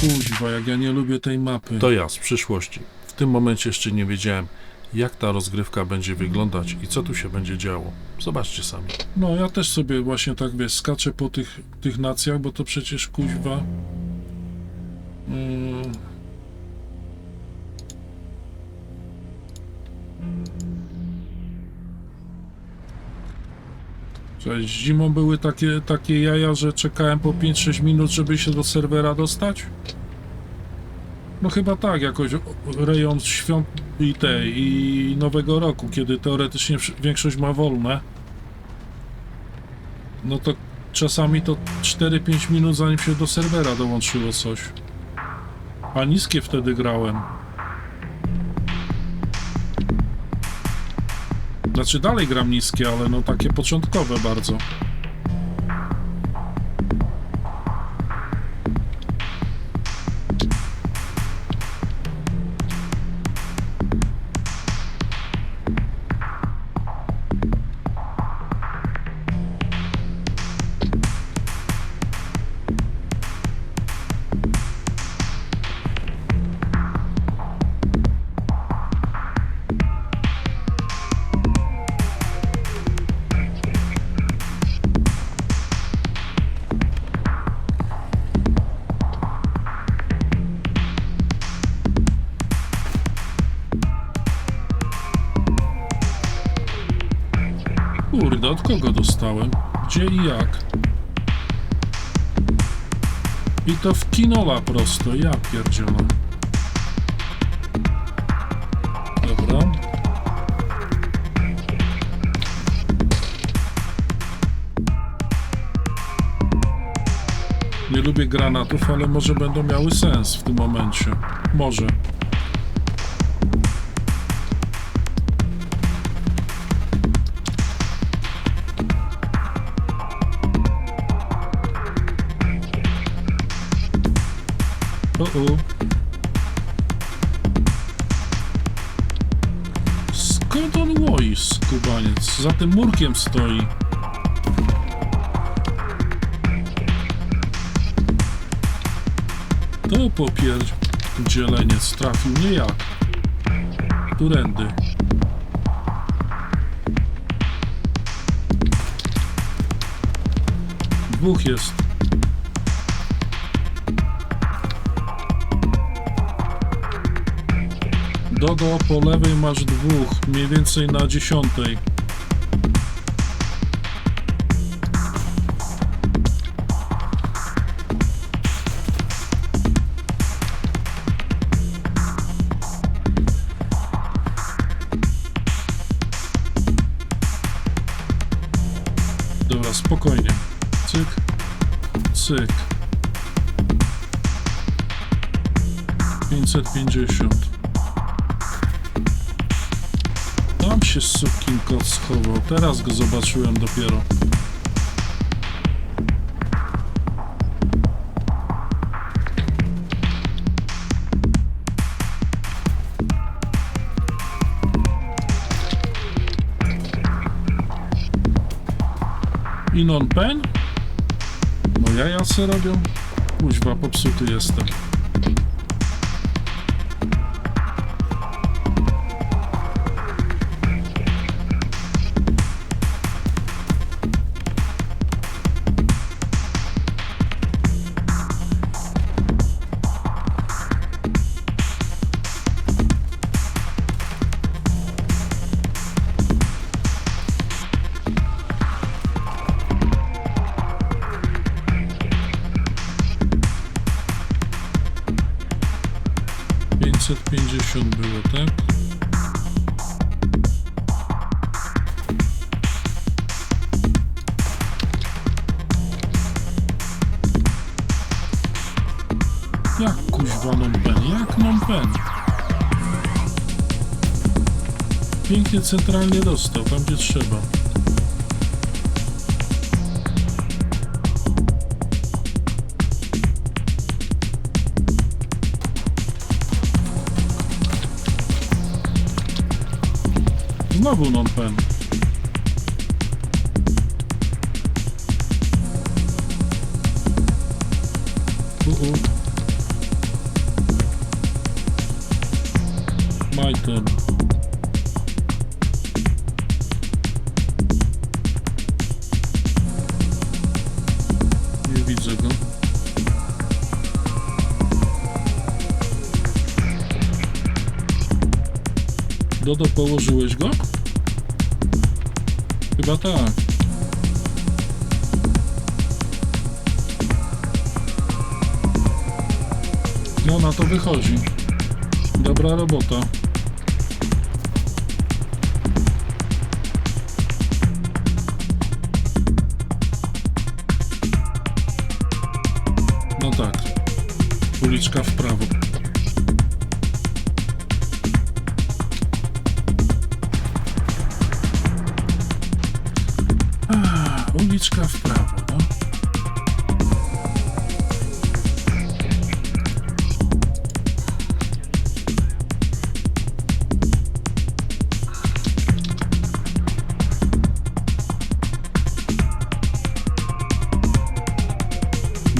kuźwa, jak ja nie lubię tej mapy. To ja z przyszłości. W tym momencie jeszcze nie wiedziałem, jak ta rozgrywka będzie wyglądać i co tu się będzie działo. Zobaczcie sami. No, ja też sobie właśnie tak, wiesz, skaczę po tych, tych nacjach, bo to przecież kuźwa... Mm. Zimą były takie, takie jaja, że czekałem po 5-6 minut, żeby się do serwera dostać? No chyba tak, jakoś rejon świąt i tej, i Nowego Roku, kiedy teoretycznie większość ma wolne. No to czasami to 4-5 minut zanim się do serwera dołączyło coś. A niskie wtedy grałem. Znaczy dalej gram niskie, ale no takie początkowe bardzo. Kurde, od kogo dostałem? Gdzie i jak? I to w kinola prosto, ja pierdzielę. Dobra. Nie lubię granatów, ale może będą miały sens w tym momencie. Może. Skąd on łoi, skubaniec? Za tym murkiem stoi. To popierdzieleniec trafił nie jak. Turędy. Dwóch jest. Dodo, po lewej masz dwóch, mniej więcej na dziesiątej. Dobra, spokojnie. Cyk, cyk. 550. się sukin kot schował. Teraz go zobaczyłem dopiero. I non pen? No jaja se robią? Kuźwa, popsuty jestem. Pięknie centralnie dostał, tam gdzie trzeba. Znowu non Dodo, położyłeś go? Chyba tak. No na to wychodzi. Dobra robota. No tak. Uliczka w prawo. Uliczka w prawo, no.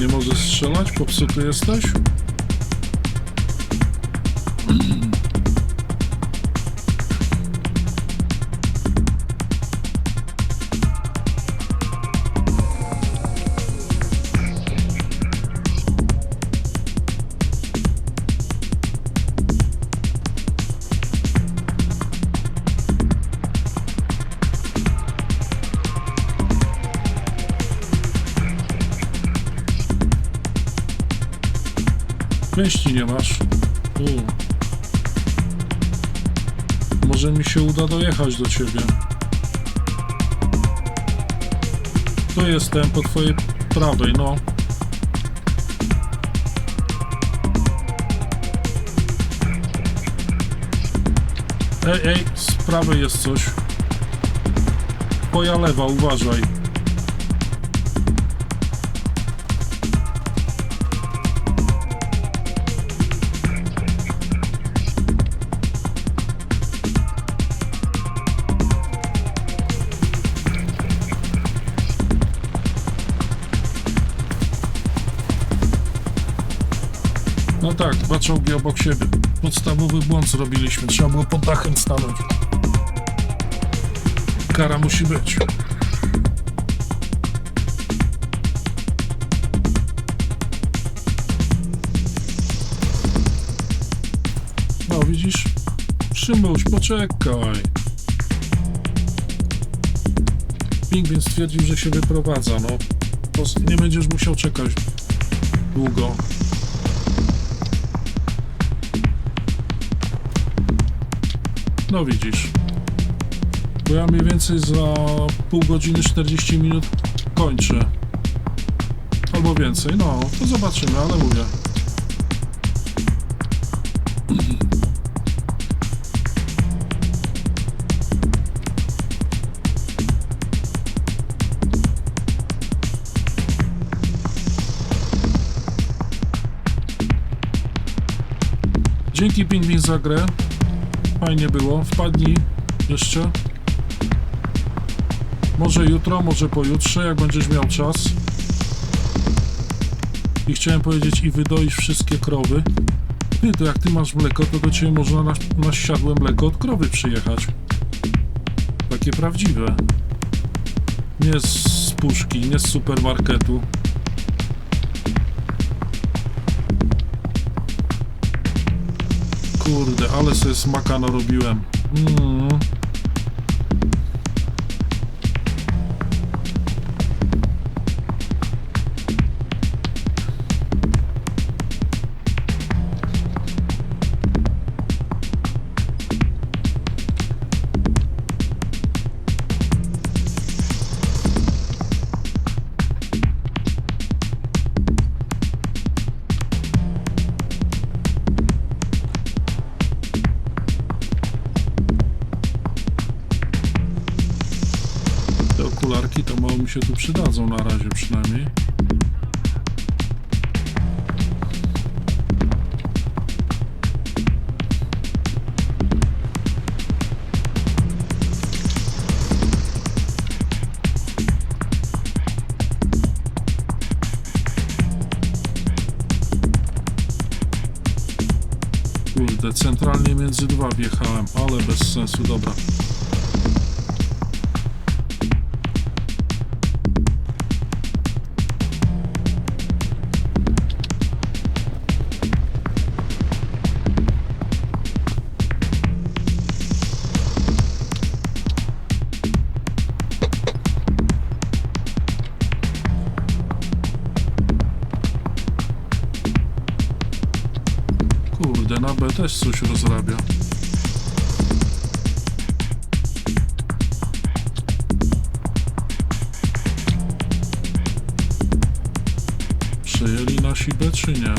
Nie możesz strzelać? Popsuty jesteś? Pięści nie masz. U. Może mi się uda dojechać do ciebie. To jestem po twojej prawej, no. Ej, ej, z prawej jest coś. Twoja lewa, uważaj. No tak, dwa czołgi obok siebie. Podstawowy błąd zrobiliśmy. Trzeba było pod dachem stanąć. Kara musi być. No widzisz? Szymuś, poczekaj. Pingwin stwierdził, że się wyprowadza, no. Nie będziesz musiał czekać długo. No widzisz. Bo ja mniej więcej za pół godziny 40 minut kończę. Albo więcej, no, to zobaczymy, ale mówię. Dzięki Pingwin za grę. Fajnie było. Wpadnij jeszcze. Może jutro, może pojutrze, jak będziesz miał czas. I chciałem powiedzieć, i wydoisz wszystkie krowy. Ty, to jak ty masz mleko, to do ciebie można na, na siadłe mleko od krowy przyjechać. Takie prawdziwe. Nie z puszki, nie z supermarketu. Kurde, ale sobie smaka narobiłem. Mm. Te okularki to mało mi się tu przydadzą na razie przynajmniej. Centralnie między dwa wjechałem, ale bez sensu, dobra. B też coś rozrabia. Przejęli nasi B czy nie?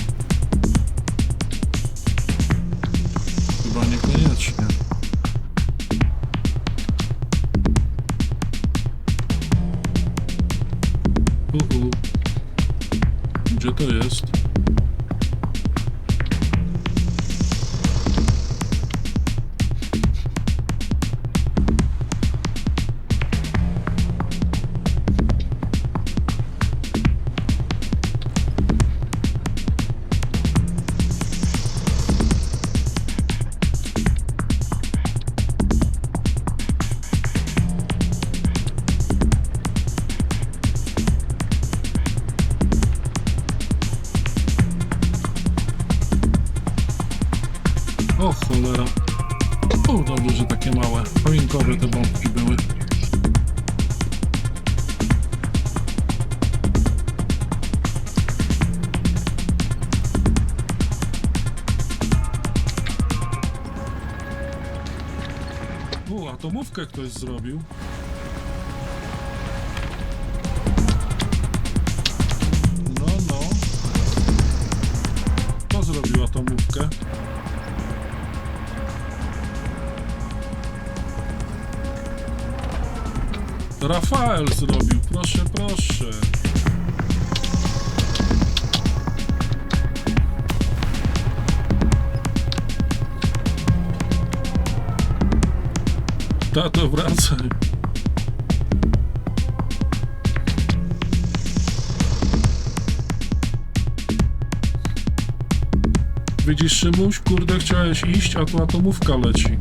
Atomówkę ktoś zrobił. No, no. Kto zrobił atomówkę? Rafael zrobił, proszę, proszę. Tato, wracaj. Widzisz, Szymuś, kurde, chciałeś iść, a tu atomówka leci.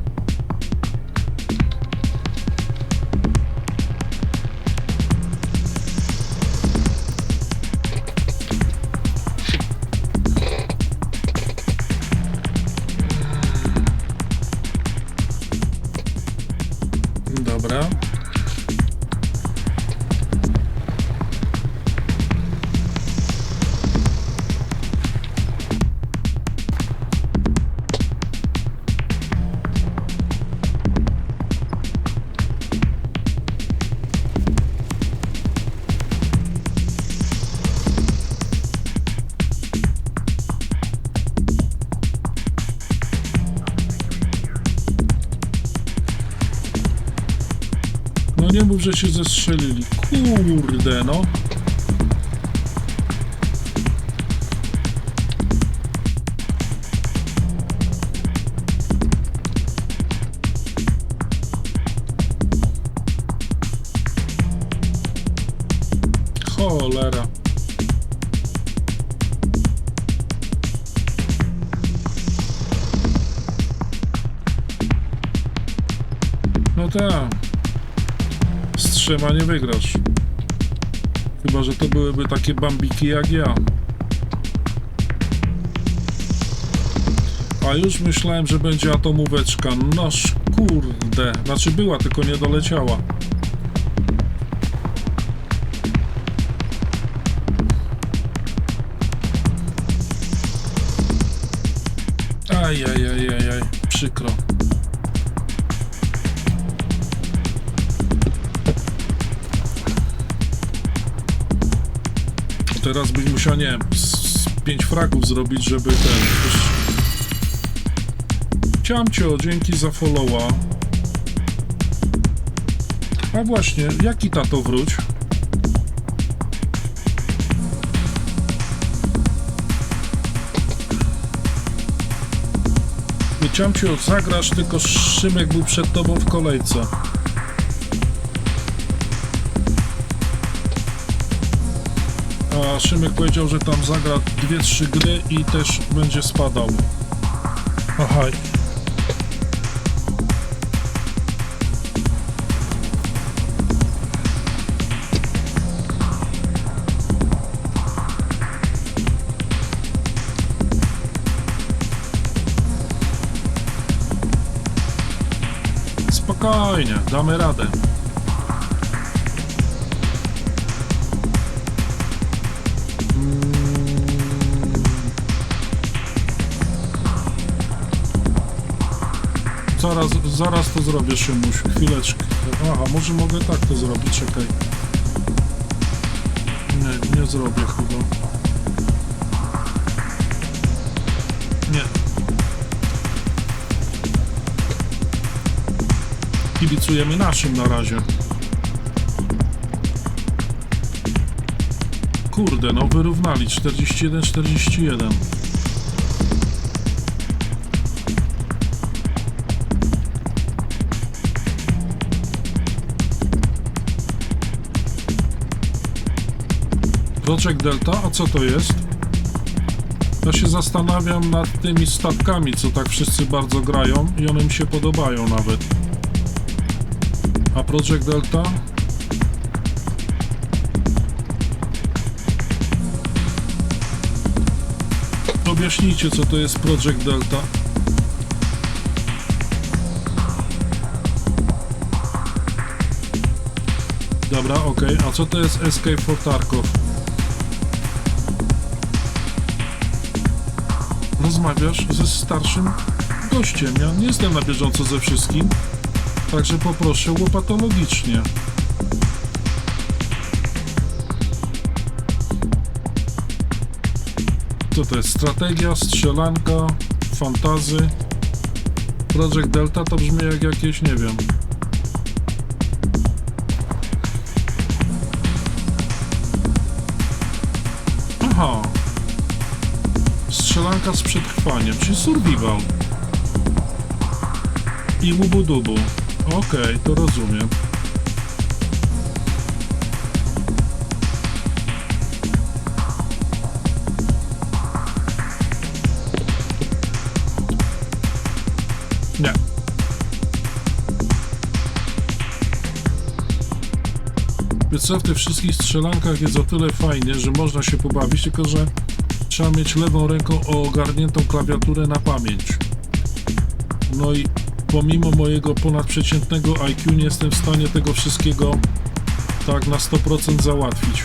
Dobra. Że się zestrzelili. Kurde, no. Cholera. No tak. Trzema nie wygrasz. Chyba, że to byłyby takie bambiki jak ja. A już myślałem, że będzie atomóweczka. Noż kurde. Znaczy była, tylko nie doleciała. Teraz byś musiał, nie wiem, pięć fragów zrobić, żeby ten... Już... Ciamcio, dzięki za followa. A właśnie, jaki tato wróć? Nie Ciamcio, zagrasz, tylko Szymek był przed tobą w kolejce. A Szymek powiedział, że tam zagra dwie, trzy gry i też będzie spadał. Aha. Spokojnie, damy radę. Zaraz, zaraz to zrobię, Szymuś. Chwileczkę. Aha, może mogę tak to zrobić, czekaj. Nie, nie zrobię chyba. Nie. Kibicujemy naszym na razie. Kurde, no wyrównali 41-41. Project Delta, a co to jest? Ja się zastanawiam nad tymi statkami, co tak wszyscy bardzo grają i one mi się podobają nawet. A Project Delta? Objaśnijcie, co to jest Project Delta. Dobra, okej. A co to jest Escape for Tarkov? Rozmawiasz ze starszym gościem. Ja nie jestem na bieżąco ze wszystkim. Także poproszę łopatologicznie. Co to jest? Strategia, strzelanka, fantazy. Project Delta to brzmi jak jakieś, nie wiem. Strzelanka z przetrwaniem, czyli survival. I łubu-dubu. Okej, to rozumiem. Nie. Wiesz co, w tych wszystkich strzelankach jest o tyle fajnie, że można się pobawić, tylko że trzeba mieć lewą ręką ogarniętą klawiaturę na pamięć. No i pomimo mojego ponadprzeciętnego IQ nie jestem w stanie tego wszystkiego tak na 100% załatwić.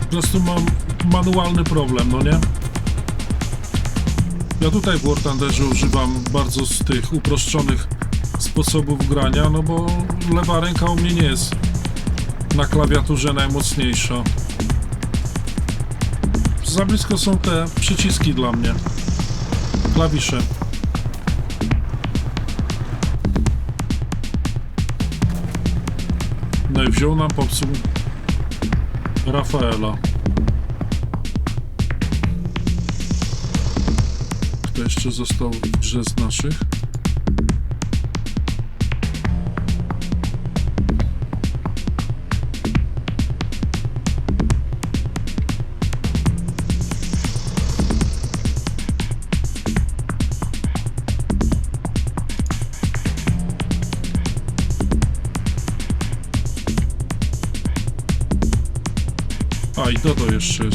Po prostu mam manualny problem, no nie? Ja tutaj w War używam bardzo z tych uproszczonych sposobów grania, no bo lewa ręka u mnie nie jest na klawiaturze najmocniejsza. Za blisko są te przyciski dla mnie. Klawisze. No i wziął nam popsuł Rafaela. Kto jeszcze został w grze z naszych?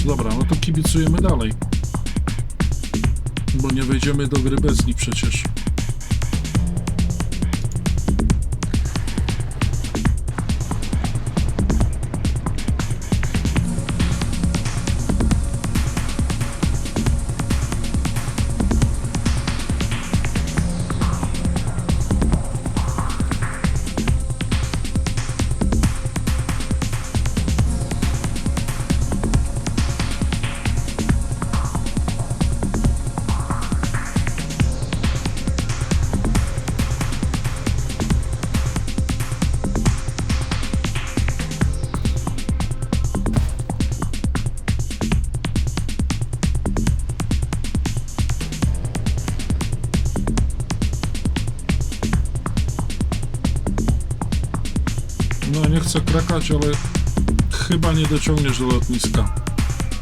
Dobra, no to kibicujemy dalej. Bo nie wejdziemy do gry bez nich przecież. Krakać, ale chyba nie dociągniesz do lotniska.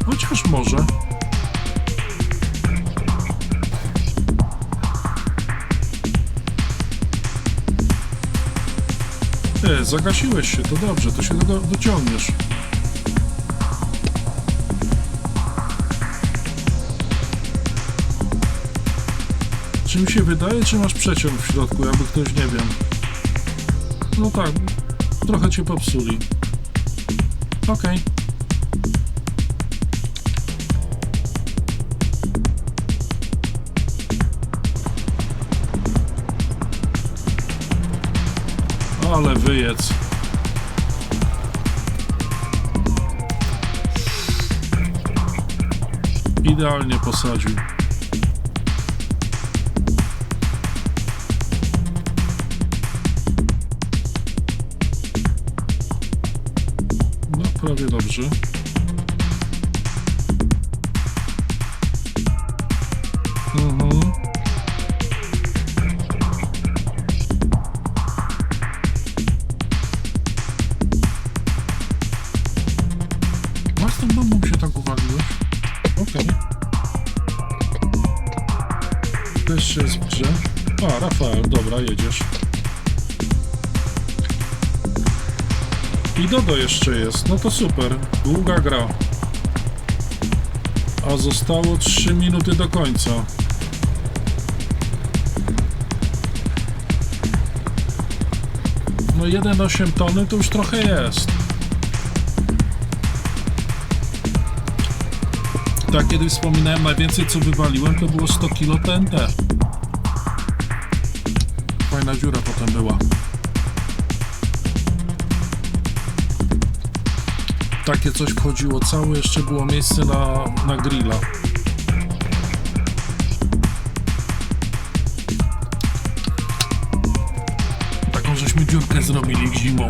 Chociaż może. Ty, zagasiłeś się, to dobrze, to się do, dociągniesz. Czy mi się wydaje, czy masz przeciąg w środku, jakby ktoś nie wiem. No tak, trochę cię popsuli. Okej. Ale wyjedz. Idealnie posadził. Dobrze. I Dodo jeszcze jest, no to super. Długa gra. A zostało 3 minuty do końca. No 1,8 tony to już trochę jest. Tak, kiedy wspominałem, najwięcej co wywaliłem to było 100 kg TNT. Fajna dziura potem była. Takie coś wchodziło całe, jeszcze było miejsce na, na grilla. Taką żeśmy dziurkę zrobili zimą.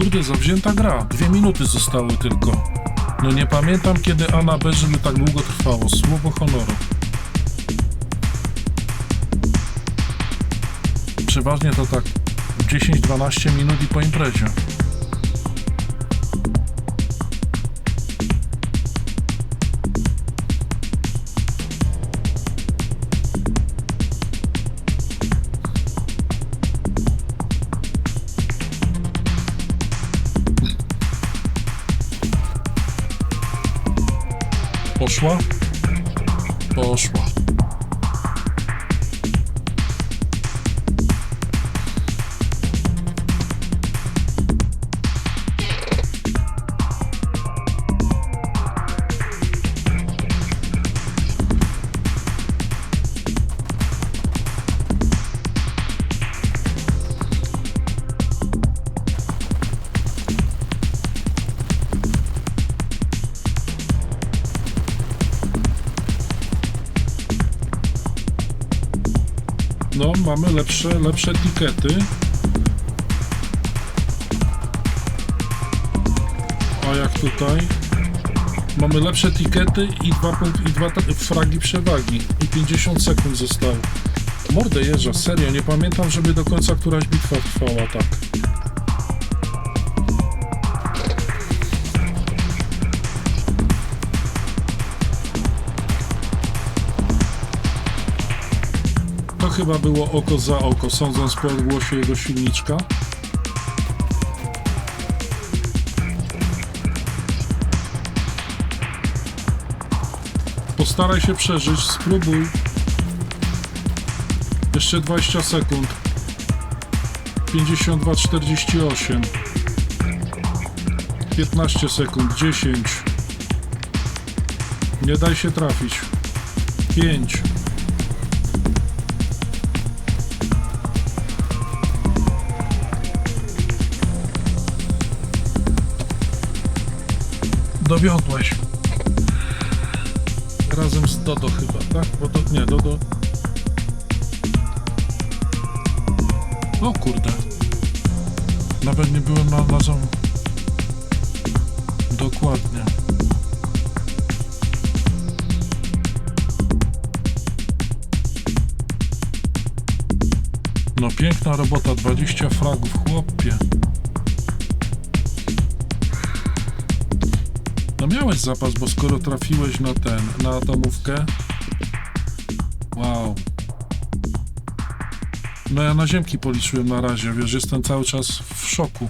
Kurde, zawzięta gra. Dwie minuty zostały tylko. No nie pamiętam, kiedy Anna B, żeby tak długo trwało. Słowo honoru. Przeważnie to tak 10-12 minut i po imprezie. Mamy lepsze, lepsze tikety. A jak tutaj? Mamy lepsze tikety i dwa, i dwa fragi przewagi. I 50 sekund zostało. Mordę jeżdża, serio, nie pamiętam, żeby do końca któraś bitwa trwała tak. Chyba było oko za oko, sądząc po odgłosie jego silniczka. Postaraj się przeżyć, spróbuj. Jeszcze 20 sekund. 52, 48. 15 sekund, 10. Nie daj się trafić. 5. Dowiodłeś. Razem z Dodo chyba, tak? Bo to nie, Dodo. O kurde. Nawet nie byłem na, na zam... Dokładnie. No piękna robota, 20 fragów, chłopie. No miałeś zapas, bo skoro trafiłeś na ten, na atomówkę. Wow. No ja na ziemki policzyłem na razie, wiesz, jestem cały czas w szoku.